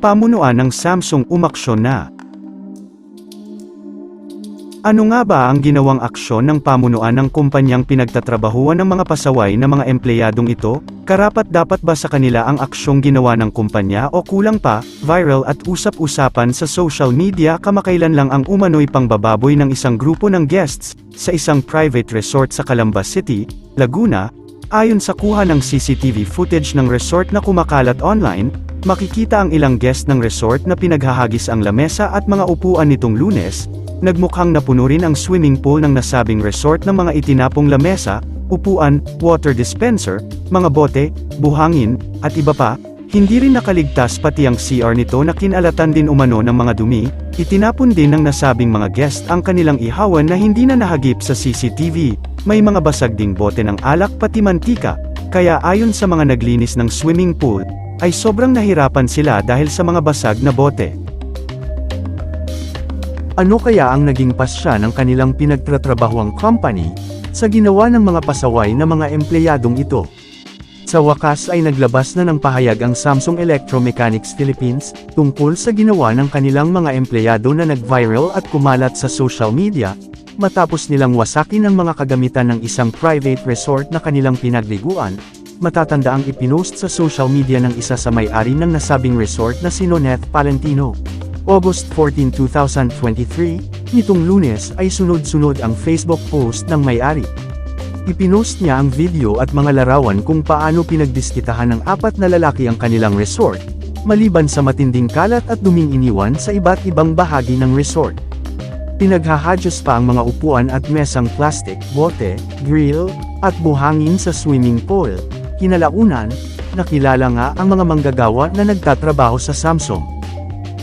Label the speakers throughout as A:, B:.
A: pamunuan ng Samsung umaksyon na. Ano nga ba ang ginawang aksyon ng pamunuan ng kumpanyang pinagtatrabahuan ng mga pasaway na mga empleyadong ito? Karapat dapat ba sa kanila ang aksyong ginawa ng kumpanya o kulang pa, viral at usap-usapan sa social media kamakailan lang ang umano'y pangbababoy ng isang grupo ng guests, sa isang private resort sa Calamba City, Laguna, Ayon sa kuha ng CCTV footage ng resort na kumakalat online, makikita ang ilang guest ng resort na pinaghahagis ang lamesa at mga upuan nitong lunes, nagmukhang napuno rin ang swimming pool ng nasabing resort ng mga itinapong lamesa, upuan, water dispenser, mga bote, buhangin, at iba pa, hindi rin nakaligtas pati ang CR nito na kinalatan din umano ng mga dumi, itinapon din ng nasabing mga guest ang kanilang ihawan na hindi na nahagip sa CCTV, may mga basag ding bote ng alak pati mantika, kaya ayon sa mga naglinis ng swimming pool, ay sobrang nahirapan sila dahil sa mga basag na bote.
B: Ano kaya ang naging pasya ng kanilang pinagtatrabahuang company, sa ginawa ng mga pasaway na mga empleyadong ito? Sa wakas ay naglabas na ng pahayag ang Samsung Electromechanics Philippines, tungkol sa ginawa ng kanilang mga empleyado na nag-viral at kumalat sa social media, matapos nilang wasakin ang mga kagamitan ng isang private resort na kanilang pinagliguan, matatanda ang ipinost sa social media ng isa sa may-ari ng nasabing resort na si Noneth Palentino. August 14, 2023, nitong lunes ay sunod-sunod ang Facebook post ng may-ari. Ipinost niya ang video at mga larawan kung paano pinagdiskitahan ng apat na lalaki ang kanilang resort, maliban sa matinding kalat at duming iniwan sa iba't ibang bahagi ng resort. Pinaghahadyos pa ang mga upuan at mesang plastic, bote, grill, at buhangin sa swimming pool. Kinalaunan, nakilala nga ang mga manggagawa na nagtatrabaho sa Samsung.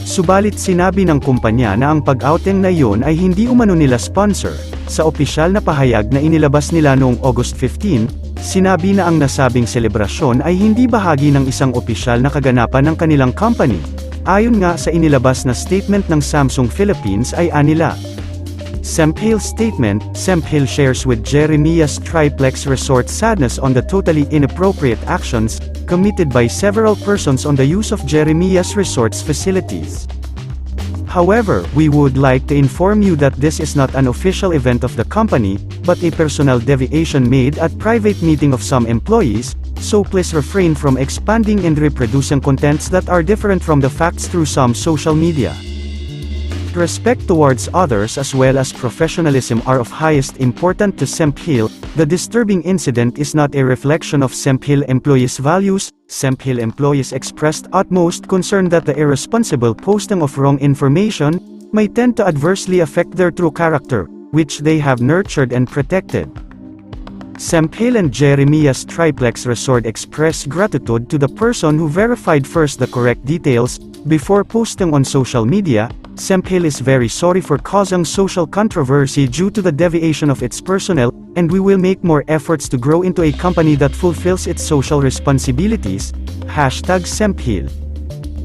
A: Subalit sinabi ng kumpanya na ang pag-outing na iyon ay hindi umano nila sponsor. Sa opisyal na pahayag na inilabas nila noong August 15, sinabi na ang nasabing selebrasyon ay hindi bahagi ng isang opisyal na kaganapan ng kanilang company. Ayon nga sa inilabas na statement ng Samsung Philippines ay anila. Semphil statement, Semphil shares with Jeremias Triplex Resort sadness on the totally inappropriate actions, committed by several persons on the use of Jeremias Resort's facilities. However, we would like to inform you that this is not an official event of the company, but a personal deviation made at private meeting of some employees, so please refrain from expanding and reproducing contents that are different from the facts through some social media. Respect towards others as well as professionalism are of highest importance to Semphil. The disturbing incident is not a reflection of Semphil employees' values. Semphil employees expressed utmost concern that the irresponsible posting of wrong information may tend to adversely affect their true character, which they have nurtured and protected. Semphil and Jeremias Triplex Resort express gratitude to the person who verified first the correct details before posting on social media. Semphil is very sorry for causing social controversy due to the deviation of its personnel, and we will make more efforts to grow into a company that fulfills its social responsibilities. Hashtag Semphil.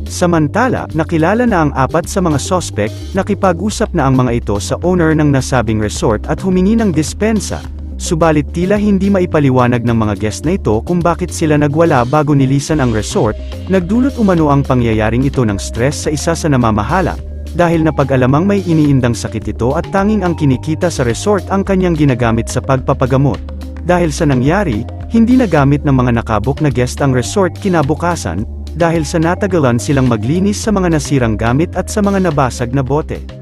A: Samantala, nakilala na ang apat sa mga sospek, nakipag-usap na ang mga ito sa owner ng nasabing resort at humingi ng dispensa. Subalit tila hindi maipaliwanag ng mga guest na ito kung bakit sila nagwala bago nilisan ang resort, nagdulot umano ang pangyayaring ito ng stress sa isa sa namamahala, dahil napag-alamang may iniindang sakit ito at tanging ang kinikita sa resort ang kanyang ginagamit sa pagpapagamot. Dahil sa nangyari, hindi nagamit ng mga nakabok na guest ang resort kinabukasan, dahil sa natagalan silang maglinis sa mga nasirang gamit at sa mga nabasag na bote.